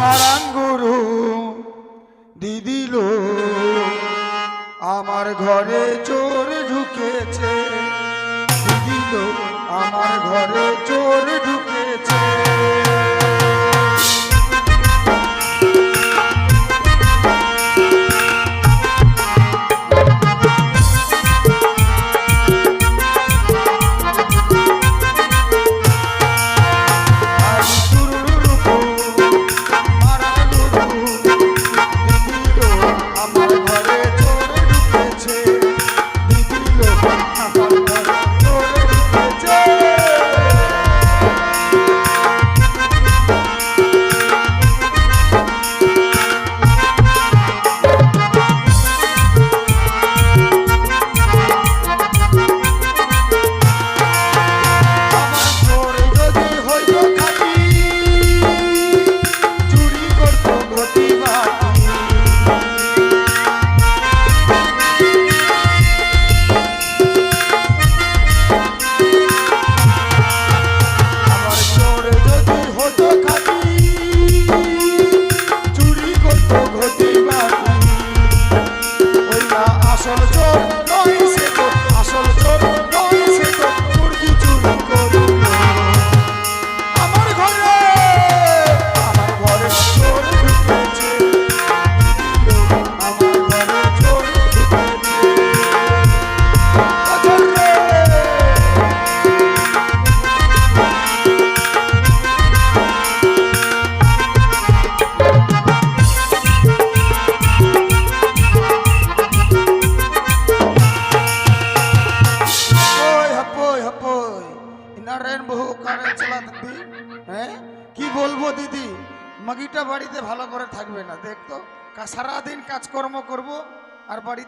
দিদি দিদিল আমার ঘরে চোর ঢুকেছে দিদিল আমার ঘরে চোর ঢুকেছে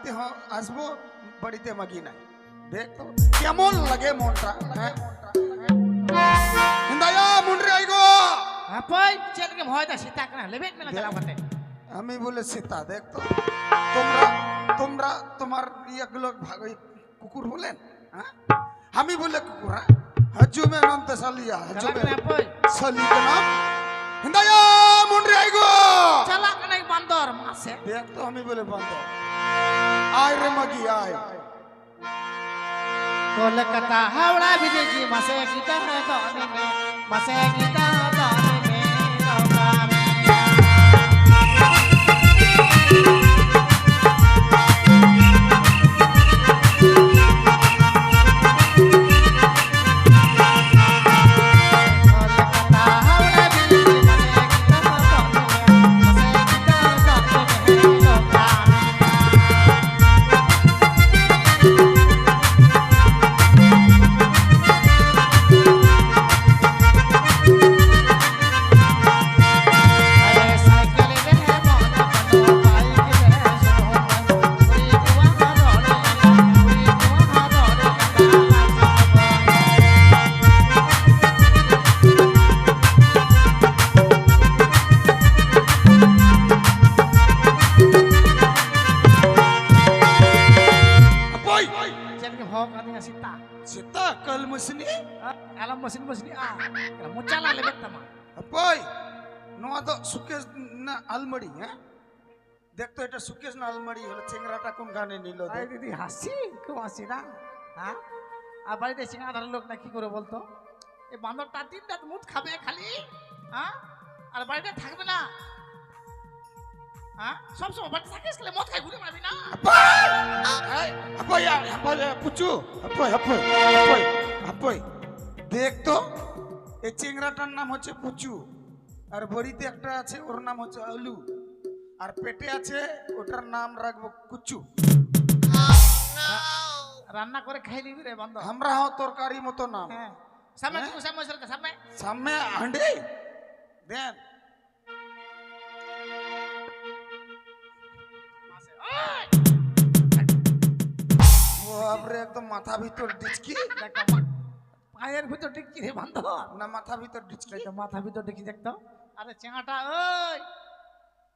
বাড়িতে আসব বাড়িতে মাগি নাই দেখতো কেমন লাগে মনটা হ্যাঁ হিন্দায়া মুন্ডরে আইগো আপই চেলকে ভয় দা সীতা কেন লেবেট মেলা চালাও আমি বলে সীতা দেখতো তোমরা তোমরা তোমার ইয়েগুলো কুকুর বলেন হ্যাঁ আমি বলে কুকুর হ্যাঁ হজুমে নন্ত সালিয়া হজুমে কেন আপই সালি বান্দর মাসে দেখ তো আমি বলে বন্ধ। আয় রে মাগি আয়। কলকাতা হাওড়া বিদেশি মাসে গীতা দানে মে মাসে গীতা দানে মে নৌকা মে এটা সুকেশ না আলমারি হলো চেংরাটা কোন গানে নিল? আরে দিদি হাসি? খুব হাসি না? হ্যাঁ? আর বাড়িতে সিঙ্গাধারের লোক না কি করে বলতো? এই বান্দরটা দিন রাত মুখ খাবে খালি হ্যাঁ? আর বাড়িতে থাকবে না। হ্যাঁ? সবসময় বাড়িতে থাকিস মদ খাই ঘুরে মারবি না। আপই আপই পুচু। আপই আপই আপই আপই দেখ তো এই চেংরাটার নাম হচ্ছে পুচু। আর বড়িতে একটা আছে ওর নাম হচ্ছে আলু। আর পেটে আছে ওটার নাম রাখব কুচু। রান্না করে খাই নিবি রে বান্দর আমরা হও তরকারি মতো নাম। হ্যাঁ। সামনে হ্যাঁ? তুমি সামনে সরকার সামনে। সামনে হাঁডি দেন! বাপরে একদম মাথা ভিতর ডিচকি দেখ পায়ের ভিতর টিকি রে বান্দর না মাথা ভিতর ডিচকি মাথা ভিতর দেখি দেখতো। আরে চেঙাটা ওই।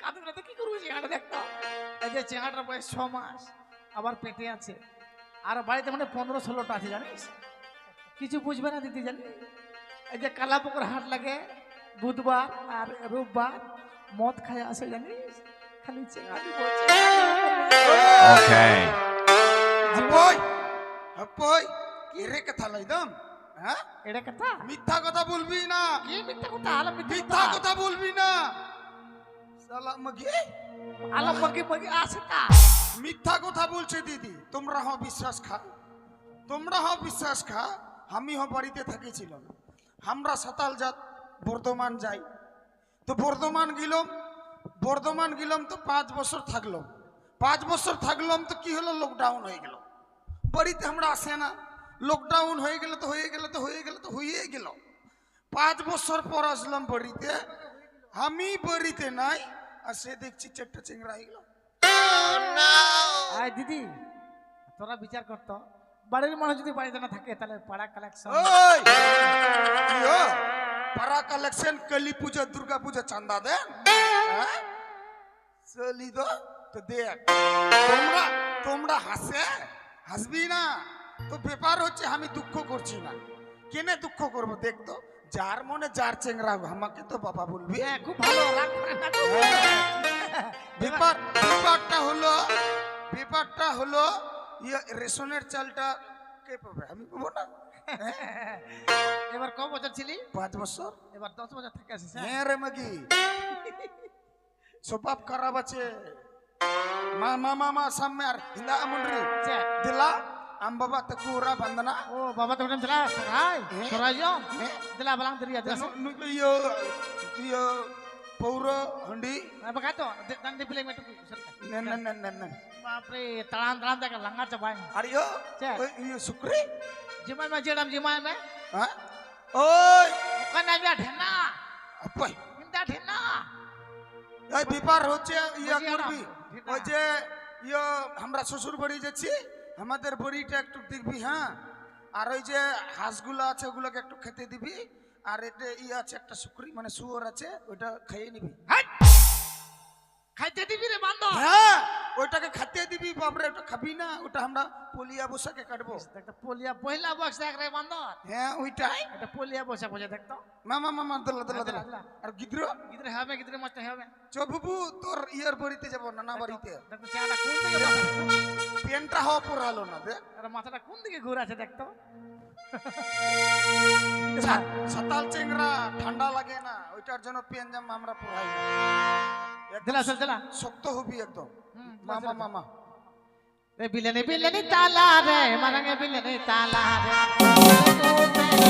কাঁদবে না তো কি করব চেংড়াটা দেখতো? এই যে চেংড়াটার বয়স ছ মাস আবার পেটে আছে। আর বাড়িতে মানে পনেরো ষোলোটা আছে জানিস? কিছু বুঝবে না দিদি জানিস? এই যে কালা পুকুর হাট লাগে বুধবার আর রোববার মদ খায় আসে জানিস? খালি হপই এরে কথা লইদম হ্যাঁ? এটা কথা? মিথ্যা কথা বলবি না। কি মিথ্যা কথা? মিথ্যা কথা বলবি না। মিথ্যা কথা বলছে দিদি, তোমরা হ বিশ্বাস খা তোমরা হ বিশ্বাস খা আমি হ বাড়িতে থেকেছিলাম। আমরা সাতাল জাত, বর্ধমান যাই। তো বর্ধমান গেলাম বর্ধমান গেলাম তো পাঁচ বছর থাকলাম। পাঁচ বছর থাকলাম তো কি হলো লকডাউন হয়ে গেল। বাড়িতে আমরা আসে না। লকডাউন হয়ে গেলে তো হয়ে গেলে তো হয়ে গেলে তো হয়ে গেল। পাঁচ বছর পর আসলাম বাড়িতে। আমি বাড়িতে নাই আর সে দেখছি চারটা চিংড়া হয়ে গেল। আয় দিদি তোরা বিচার করতো। বাড়ির মানুষ যদি বাড়িতে না থাকে তাহলে পাড়া কালেকশন পাড়া কালেকশন কালী পূজা দুর্গা পূজা চান্দা দেন? হ্যাঁ? চলি তো তো দেখ। তোমরা তোমরা হাসে? হাসবি না। তো ব্যাপার হচ্ছে আমি দুঃখ করছি না। কেনে দুঃখ করব দেখ তো। যার মনে যার চেংরা আমাকে তো বাবা বলবি হ্যাঁ খুব ভালো রাগ করে না খুব ব্যাপার হলো ব্যাপারটা হলো ইয়ে রেশনের চালটা কে পাবে আমি পাবো না এবার ক বছর ছিলি পাঁচ বছর এবার দশ বছর থেকে আসিস হ্যাঁ? রে মাগি স্বভাব খারাপ আছে মা মা মা সামনে আর হিন্দা আমন্ডরি। দিলা আম বাবা তকুরা বন্দনা ও বাবা তো ওখানে ছিল সরাই হ্যাঁ। সরাই জম হ্যাঁ। দিলা বালাং দরিয়া দিলা ইয়ো ইয়ো পৌর হন্ডি বাবা তো দান দি পিলে মেটু সরকার নেন নেন নেন নেন নেন বাপরে তাড়ান তাড়ান দেখা লাঙ্গা চাবাই আর ইয়ো চা। ওই ইয়ো শুক্রি জিমাই মে জেডাম জিমাই মে হ্যাঁ ওই ওখানে আমি ঢেনা আপাই কিন্তু ঢেনা এই ব্যাপার হচ্ছে আমাদের বড়িটা একটু দেখবি হ্যাঁ? আর ওই যে হাঁসগুলো আছে ওগুলোকে একটু খেতে দিবি। আর এটা ই আছে একটা শুকরি মানে শুয়োর আছে ওইটা খাইয়ে নিবি! খাইতে দিবি রে বান্ধব হ্যাঁ! ওইটাকে খাতে দিবি বাপরে ওটা খাবি না ওটা আমরা পলিয়া বসাকে কাটবো। একটা পলিয়া পহিলা বক্স দেখ রে বান্দর। হ্যাঁ ওইটাই একটা পলিয়া বসে বসে দেখতো মামা মামা দলা দলা দিলা, দলা। দিলা। আর গিদ্র? গিদ্রে হবে গিদ্রে মস্ত হবে। চবুবু তোর ইয়ার বাড়িতে যাব নানা বাড়িতে। দেখতো কোন দিকে বসে? পেনটা হওয়া পড়ালো না দেখ। আর মাথাটা কোন দিকে ঘুরে আছে দেখতো সাতাল চেংরা ঠান্ডা লাগে না ওইটার জন্য পেন জাম আমরা পড়াই না। শক্ত হবি একদম। মামা মামা রে বিলেনি বিলেনি তালা রে মারাঙ্গে বিলেনি তালা রে।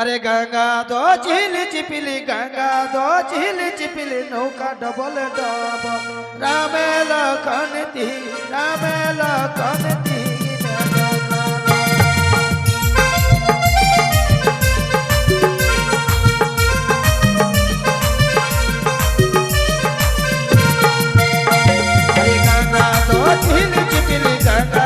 अरे गंगा दो झील चिपिली, गंगा दो झील चिपिली, नौका डबल डब। रामे लखन ती रामे लखन ती चिपिली, गंगा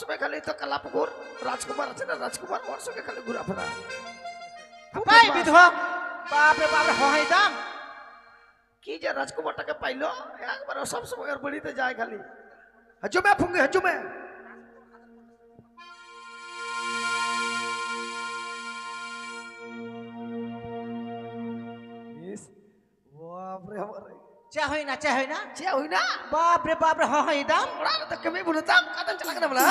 সব সময় খালি তো কালা পুকুর রাজকুমার আছে না রাজকুমার ওর সঙ্গে খালি ঘোরাফেরা। ভাই। বিধবা বাপরে বাপরে হয় দাম। কি যে রাজকুমারটাকে পাইলো একবার ও সব সময় ওর বাড়িতে যায় খালি। হজুমে ফুঙ্গে হজুমে। বাপরে চা হয় না চা হয় না। যে হই না? বাপরে বাপরে হয় দাম ওরা তো কেমন চালাক না বলা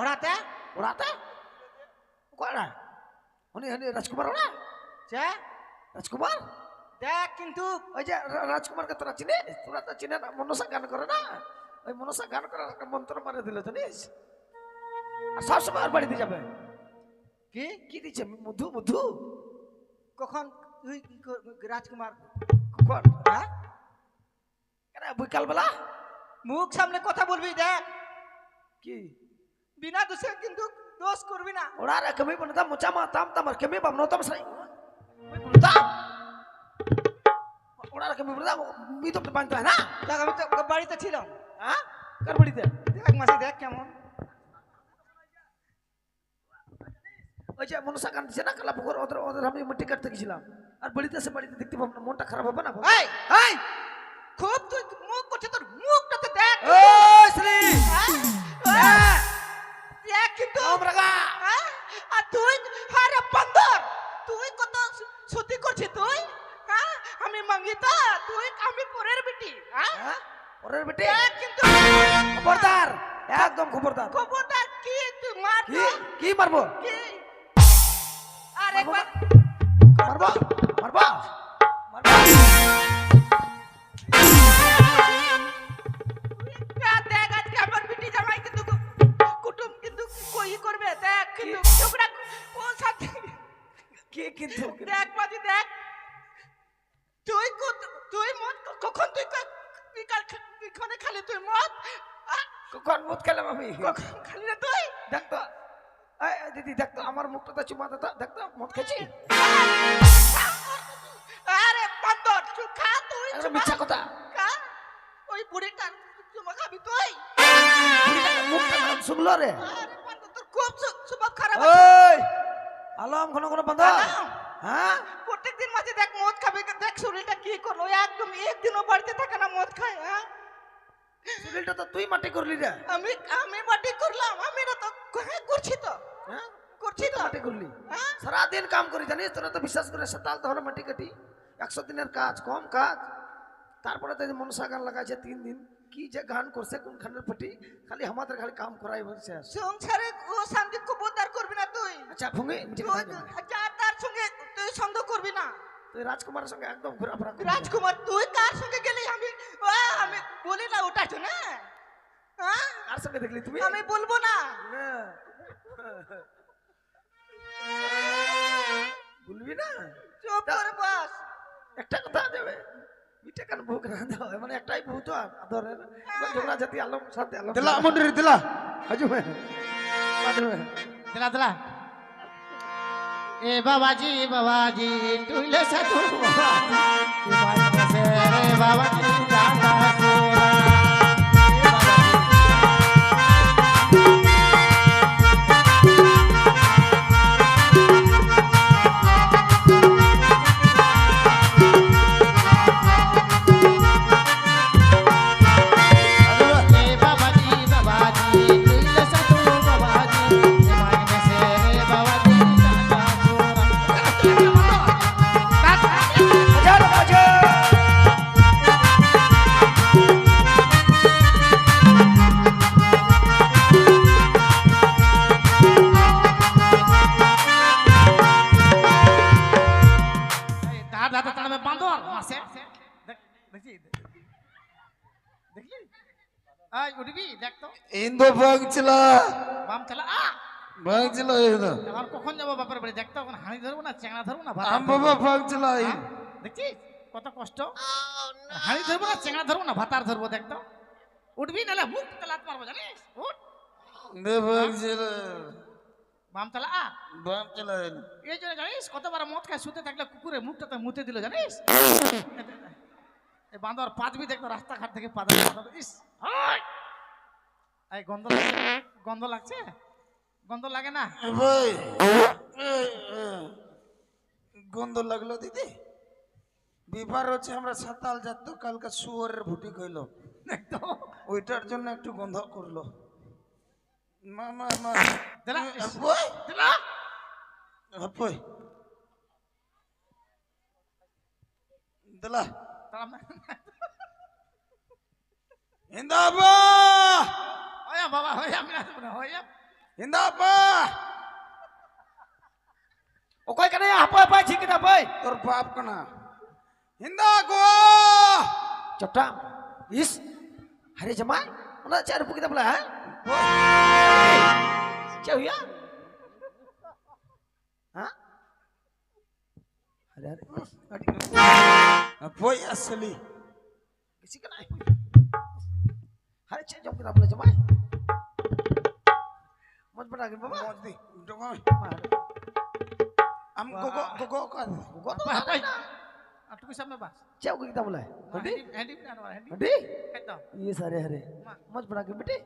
ওরাতে ওরাতে হনি রাজকুমার ওরা চা রাজকুমার? দেখ কিন্তু। ওই যে রাজকুমারকে তোরা চিনে? তোরা তো চিনে না মনসা গান করে না? ওই মনসা গান করার একটা মন্ত্র মারে দিল জানিস? আর সবসময় আর বাড়িতে যাবে। কি? কি দিচ্ছে? মধু মধু? কখন? তুই রাজকুমার? কখন? হ্যাঁ? কেন বিকাল বেলা মুখ সামনে কথা বলবি দেখ। কি? বিনা দোষে কিন্তু দোষ করবি না। ওরা রে কমি বনতা মোচা মা তাম তাম আর কমি বাম নতম সাই ওরা রে কমি বনতা মি তো হয় না। দেখ আমি তো বাড়িতে ছিলাম। হ্যাঁ কার বাড়িতে? দেখ মাসি দেখ কেমন। ওই যে মনসা গান দিচ্ছে না কালা পুকুর ওদের ওদের আমি মিটি কাটতে গেছিলাম। আর বাড়িতে এসে বাড়িতে দেখতে পাবো না মনটা খারাপ হবে না খুব তুই করছে তোর মুখটাতে দেখ। ওই শ্রী! হ্যাঁ? দেখ কিন্তু আমরা হ্যাঁ? আর তুই? আরে বান্দর! তুই কত সত্যি করছিস তুই? হ্যাঁ? আমি মাঙ্গিতা তুই আমি পরের বেটি হ্যাঁ? হ্যাঁ? ওরের বেটে? দেখ কিন্তু। খবরদার একদম খবরদার। খবরদার কি তুই মার কি? মারবো? কি? আর মারবো মারবো? মারবো? কিন্তু ও সাথে কি কিন্তু দেখ? মাঝি দেখ। তুই তুই মদ কখন তুই বিকালে খালি তুই মদ? কখন মুখ খেলাম আমি? কখন খালি রে তুই? দেখ তো। দিদি দেখ তো আমার মুখটা চুমা দে তো। দেখ তো মদ খেয়েছি। আরে বান্দর তুই খা তুই আরে মিথ্যা কথা। খা ওই বুড়িটার চুমা খাবি তুই। মুখটা নাম শুনলো রে? খুব স্বভাব খারাপ আছে। ওই আলম ঘন ঘন বন্ধ হ্যাঁ? প্রত্যেকদিন মাঝে দেখ মদ খাবে দেখ শরীরটা কি করল। একদম একদিনও বাড়িতে থাকে না মদ খায় হ্যাঁ? শরীরটা তো তুই মাটি করলি রে। আমি আমি মাটি করলাম আমি না তো হ্যাঁ করছি তো। হ্যাঁ? করছি তো মাটি করলি। হ্যাঁ? সারাদিন কাম করি জানিস? তোরা তো বিশ্বাস করে সতাল হলো মাটি কাটি। একশো দিনের কাজ কম কাজ। তারপরে তো মনসা গান লাগাইছে তিন দিন। কি যে গান করছে কোন খানের পাটি খালি আমাদের খালি কাম করাই বলছে সংসারে ও শান্তি খবরদার করবি না তুই আচ্ছা ভঙ্গি যার তার সঙ্গে তুই সন্দেহ করবি না তুই রাজকুমারের সঙ্গে একদম ঘোরাফেরা। রাজকুমার তুই কার সঙ্গে গেলি আমি আমি বলি না ওটা জন্য হ্যাঁ কার সঙ্গে দেখলি তুমি আমি বলব না না। বলবি না চুপ করে বস একটা কথা দেবে মিঠে কান ভুক না দাও মানে একটাই বহু তো আদরের এবার ঝগড়া জাতি আলম সাথে আলম দিলা মন্দির দিলা হাজু ভাই বাদ में দিলা দিলা এ বাবাজি বাবাজি তুইলে সাধু বাবাজি রে বাবাজি দাদা ইন্দো ভাঙছিলা। বাম চালা আ! ভাঙছিল ইন্দো এবার কখন যাব বাপের বাড়ি? দেখ তো এখন হাঁড়ি ধরবো না চেংড়া ধরবো না আম বাবা ভাঙছিলা হ্যাঁ? দেখছিস? কত কষ্ট। হাঁড়ি ধরবো না চেংড়া ধরবো না ভাতার ধরবো দেখ তো। উঠবি নাহলে মুখ তেলাত মারবো জানিস? উঠ ইন্দো ভাঙছিল। বাম চালা আ! বাম এই জন্য জানিস কতবার মদ খায় শুতে থাকলে কুকুরে মুখটাতে মুতে দিল জানিস? এই বান্দর পাঁচবি দেখতো রাস্তাঘাট থেকে পাদা- ইস ওই! এই গন্ধ গন্ধ লাগছে? গন্ধ লাগে না? ভাই গন্ধ লাগল দিদি। বিবার হচ্ছে আমরা সাতাল যাত কালকে শুয়োরের ভুটি কইলো ওইটার জন্য একটু গন্ধ করল। মা মা মা। দিলা আপই hoyam apa? Oh, Oke kena ya apa apa sih kita boy? Terbab kena. Indah gua cetam is hari jemaah mana cari buku kita pula jauh ya? Ada, ada, ada, ada, ada, ada, ada, hari cek jom kita boleh jemai mau berangin bapak mau di dong am gogo gogo kan gogo apa apa Aku bisa mbak. Cek kita boleh. Hadi, hadi, hadi. Hendi. Iya sare hari. Mau berdagang bete.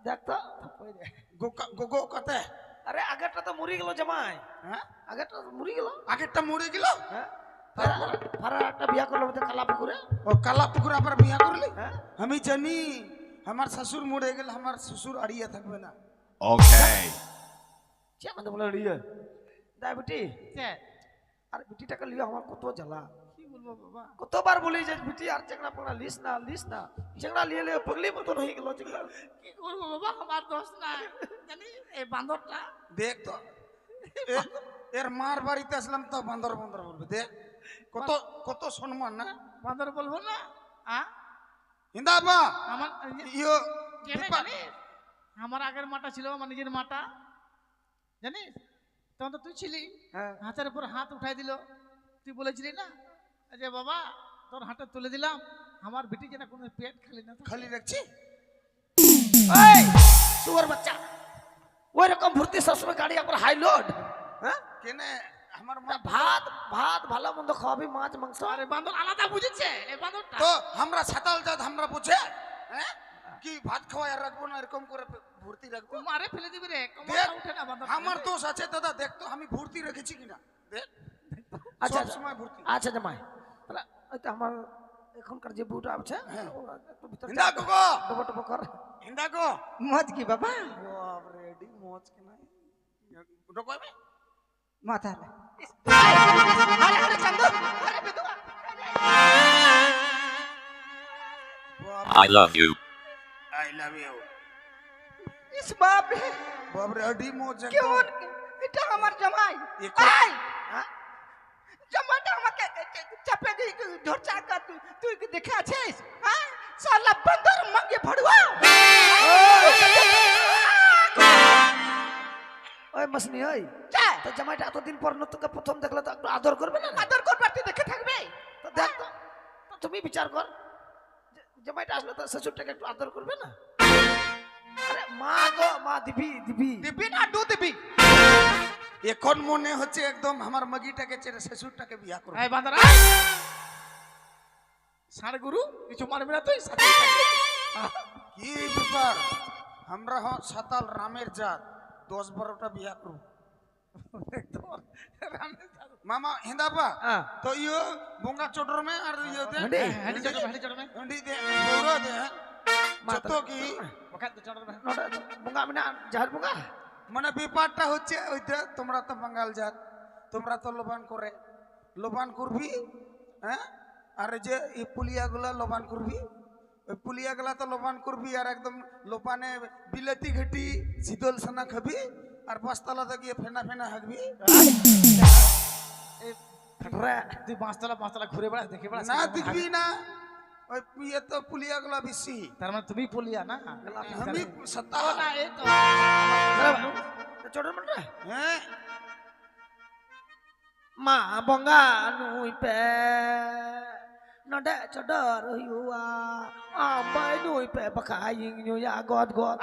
দেখ gogo গোগো কতে আরে আগেরটা তো মরে গেল জামাই Agak আগেরটা muri kilo? Agak মরে muri kilo? একটা বিয়া করল কালা পুকুরে ও কালা পুকুর আবার বিয়া করলি? হ্যাঁ। আমি জানি আমার শ্বশুর মরে গেলে আমার শ্বশুর আড়িয়ে থাকবে না। আমাদের বলে দাই বেটি। আর বেটিটাকে লিয়ে আমার কত জ্বালা। কি বলব বাবা? কতবার বলি যে বেটি আর চেংড়া পড়া লিস না লিস না। চেংড়া লিয়ে লিয়ে পগলি মতন হয়ে গেল চেংড়া কি করব বাবা? আমার দোষ না জানি এই বান্দরটা। দেখ তো এর মার বাড়িতে আসলাম তো বান্দর বান্দর বলবে দেখ। কত কত সম্মান না? বান্দর বলব না আ? হিন্দাবা আমার ইয়ো আমার আগের মাটা ছিল আমার নিজের মাটা। জানিস? তখন তো তুই ছিলি। হ্যাঁ। হাতের উপর হাত উঠাই দিল। তুই বলেছিলি না যে বাবা তোর হাতে তুলে দিলাম। আমার বিটি যেন কোনো পেট খালি না। খালি রাখছি? এই সুয়ার বাচ্চা। ওই রকম ভর্তি সবসময় গাড়ি একবার হাই লোড হ্যাঁ? কেনে? আমার ভাত ভাত ভালো মন্দ খাওয়াবি মাছ মাংস। আরে বান্দর আলাদা বুঝেছে এই বান্দরটা। তো আমরা সাতাল জাত আমরা বুঝে হ্যাঁ? কি ভাত খাওয়াই আর রাখব না এরকম করে ভর্তি রাখব? মারে ফেলে দিবি রে উঠে না বান্দর। আমার দোষ আছে দাদা দেখ তো আমি ভর্তি রেখেছি কিনা। দেখ আচ্ছা সময় ভর্তি। আচ্ছা জামাই। তাহলে ওই তো আমার এখনকার যে বউটা আছে হ্যাঁ। ও একটু ভিতরে হিন্দা গো। টপো টপো কর। হিন্দা গো। মজ কি বাবা? বাপ রে এডি মোচ নাই? ওটা কইবে মাথা আরে আরে চান্দু আরে বেদুয়া বাপ I love you. I love you ইস বাপ রে বাপ রে এডি মোচ কেমন এটা আমার জামাই এখন হ্যাঁ? জামাইটা আমাকে চাপে দিয়ে ধরছে আকা তুই তুই কি দেখে আছিস হ্যাঁ ওই মাসনি ওই। তো জামাইটা এতদিন পর নতুনকে প্রথম দেখলে তো একটু আদর করবে না? আদর করবার তুই দেখে থাকবে। তো দেখ তো। তো তুমি বিচার কর। জামাইটা আসলে তো শ্বশুরটাকে একটু আদর করবে না? আরে মা গো মা দিবি দিবি। দিবি না দু দিবি। এখন মনে হচ্ছে একদম আমার মগিটাকে ছেড়ে শ্বশুরটাকে বিয়া করব। এই বান্দর সাড়ে গুরু কিছু মারবি না তুই? কি ব্যাপার? আমরা হ সাতাল রামের জাত। দশ বারোটা বিয়া করব মামা হিন্দাপা হ্যাঁ তো ইयो বঙ্গা চটর মে আর ইयो দে হ্যাঁ, হেঁটে চড়বে হেঁটে চড়বে হন্ডি দে বৌরা দে যত কি ওখানে তো চড়বে নটা বঙ্গা মিনা জাহার বঙ্গা মানে ব্যাপারটা হচ্ছে ওইটা তোমরা তো বাঙাল জাত তোমরা তো লোবান করে লোবান করবি হ্যাঁ আর এই যে এই পুলিয়াগুলা লোবান করবি ওই পুলিয়াগুলা তো লোবান করবি আর একদম লোপানে বিলেতি ঘেটি শীতল সানা খাবি আর পাঁচতলাতে গিয়ে ফেনা ফেনা হাঁকবি। তুই পাঁচতলা পাঁচতলা ঘুরে বেড়াস দেখে বেড়াস না দেখবি না। ওই ইয়ে তো পুলিয়াগুলা বেশি। তার মানে তুমি পলিয়া না? আমি সত্তা না এই তো। চোটর মন্ডা হ্যাঁ। মা বঙ্গা নুই পে নডে চডর হুয়া আ বাই নুই পে বকা ইং নু ya god god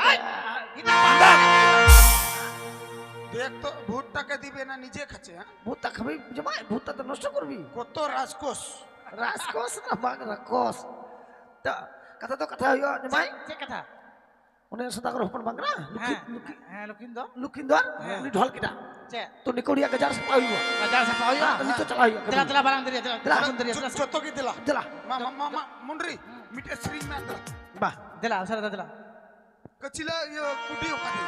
এটা বান্দর দেখ তো ভূতটাকে দিবে না নিজে খাচ্ছে হ্যাঁ ভূতটা খাবি জমাই ভূতটা তো নষ্ট করবি কত রাজকোষ রাজকোষ না বাঘ রাক্ষস তা কথা তো কথা হইও জমাই যে কথা উনি সদাগর হোপন বাংলা হ্যাঁ লুকিন্দর। লুকিন্দর? হ্যাঁ। উনি ঢলকিটা তো নিকোড়িয়া গজার সে পাইব গজার সে পাইব তুমি হ্যাঁ, তো চালাইব দিলা দিলা বারাং দিলা দিলা। দিলা চত কি দিলা। দিলা। মা মা মা মুন্ডরি মিটে শ্রী মা দিলা। বাহ। দিলা সরা দিলা কচিলা ইয়ে কুডি ওখানে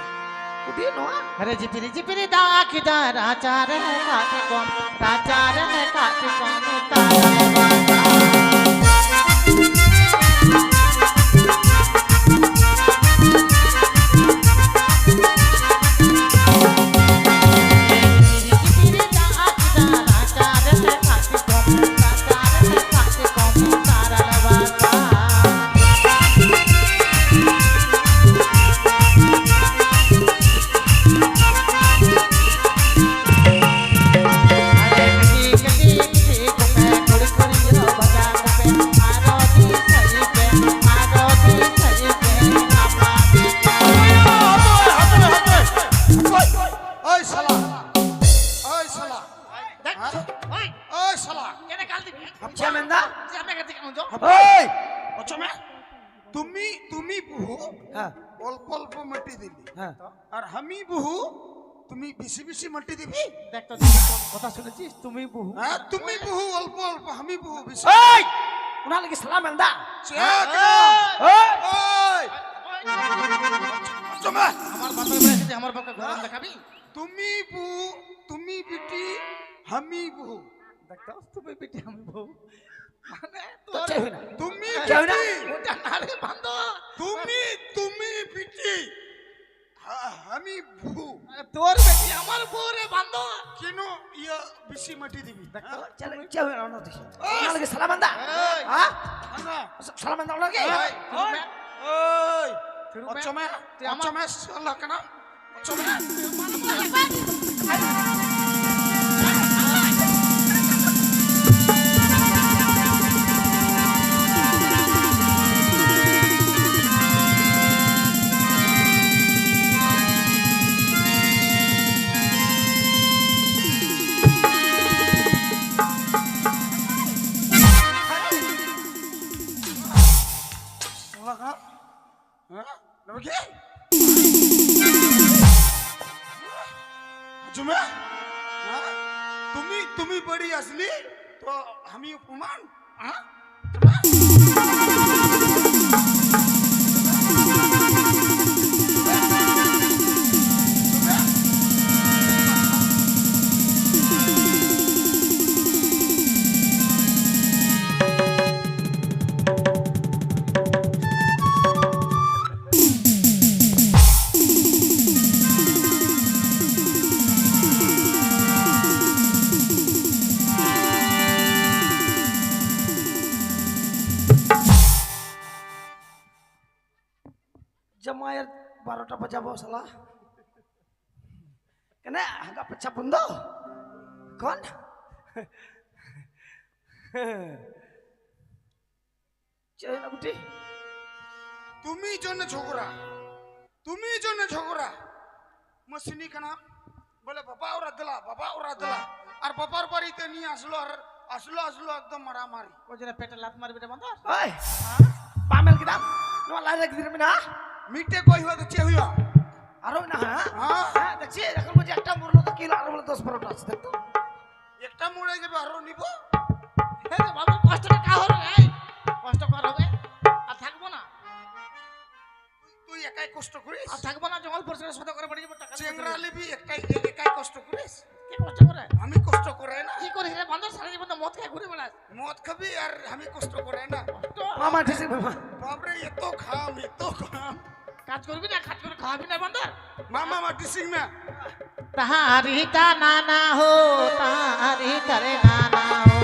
কুডি নোয়া? আরে জিপিরি জিপিরি দা কি দা রাজা রে কাটে কম রাজা রে কাটে কম তা অল্প মাটি দিলি হ্যাঁ আর আমি বহু তুমি বেশি বেশি মাটি দিবি দেখ তো কথা শুনেছিস তুমি বহু হ্যাঁ তুমি বহু অল্প অল্প আমি বহু বেশি এই উনা লাগি সালাম অচমে আমার বাপে বলেছে আমার বাপকে গরম দেখাবি তুমি বহু তুমি বিটি আমি বহু দেখ তো তুমি বেটি আমি বহু মানে তুমি চাই না। বিটি ওটা না রে বান্দর তুমি তুমি হ্যাঁ, আমি বহু তোর বেটি আমার বউ রে বান্দর কেন ইয়া বেশি মাটি দিবি? চলে না না দেখি লাগি সালাম এন্দা এই, হ্যাঁ? না সালাম ওই, ওই, ওই, অচমে, অচমে শালা কেন? অচমে, তুমি তুমি বড়ি আসলি তো আমি অপমান হ্যাঁ? বারোটা বাজাবো শালা কেন হাগা পেছা বন্ধ কোন চাই না বুটি তুমি জন্য ঝগড়া তুমি জন্য ঝগড়া মসিনি কানা বলে বাবা ওরা দিলা বাবা ওরা দিলা আর বাবার বাড়িতে নিয়ে আসলো আর আসলো আসলো একদম মারামারি ওই জন্য পেটে লাত মারবি রে বান্দর ওই পামেল কিদাম নোয়া লাই রাখি দিবি না মিটে কই হয়ে চেয়ে হইয়া আরও না হ্যাঁ? হ্যাঁ হ্যাঁ দেখছি এখন বলছি একটা মরলো তো কিলো আর বলে দশ বারোটা আছে দেখ তো একটা মুড়ে যাবে আরও নিব। হে রে বাবা কষ্টটা কা হলো এই কষ্ট কর হবে? আর থাকব না। তুই একাই কষ্ট করিস? আর থাকব না জঙ্গল পরিষ্কার সদা করে বাড়ি যাব টাকা চেংরা। লিবি একাই একাই কষ্ট করিস? কি কষ্ট করে? আমি কষ্ট করে না। কি করিস? রে বান্দর সারা জীবন মদ খাই ঘুরে বেড়াস মদ খাবি আর আমি কষ্ট করে না। কষ্ট? মামা ঠিক মামা বাপরে এত খাম এত খাম কাজ করবি না কাজ করে খাওয়াবি না বান্দর? মামা মাটি সিং না। তাহারি তা না হো তাহারি তারে না হো।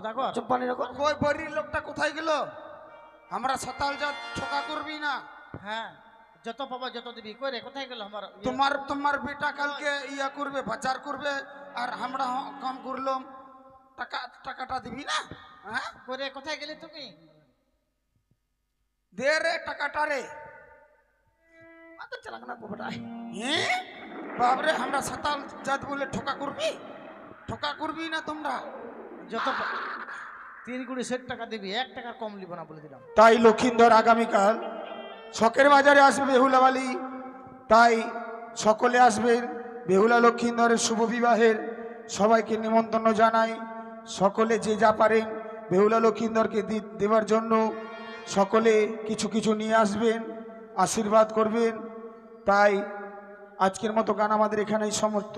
সদাগর সদাগর চুপ্পানি রকম ওই বড়ির লোকটা কোথায় গেল? আমরা সতাল যা ঠোকা করবি না। হ্যাঁ যত পাবা যত দিবি। কই রে কোথায় গেল আমার ইয়ে? তোমার তোমার বেটা কালকে ইয়া করবে বাজার করবে আর আমরা হ- কাম করলাম। টাকা টাকাটা দিবি না? হ্যাঁ? কই রে কোথায় গেলি তুমি? দে রে টাকাটা রে। মাথা চালাক না গোবটাই হ্যাঁ বাবরে আমরা সাতাল জাত বলে ঠোকা করবি? ঠোকা করবি না তোমরা? যত তিন কুড়ি ষাট টাকা দিবি, এক টাকা কম লিব না বলে দিলাম। তাই লক্ষিন্দর আগামীকাল শখের বাজারে আসবে বেহুলাবালি তাই সকলে আসবেন বেহুলা লক্ষিন্দরের শুভ বিবাহের। সবাইকে নিমন্ত্রণ জানাই। সকলে যে যা পারেন বেহুলা লক্ষিন্দরকে দেওয়ার জন্য সকলে কিছু কিছু নিয়ে আসবেন, আশীর্বাদ করবেন। তাই আজকের মতো গান আমাদের এখানেই সমর্থ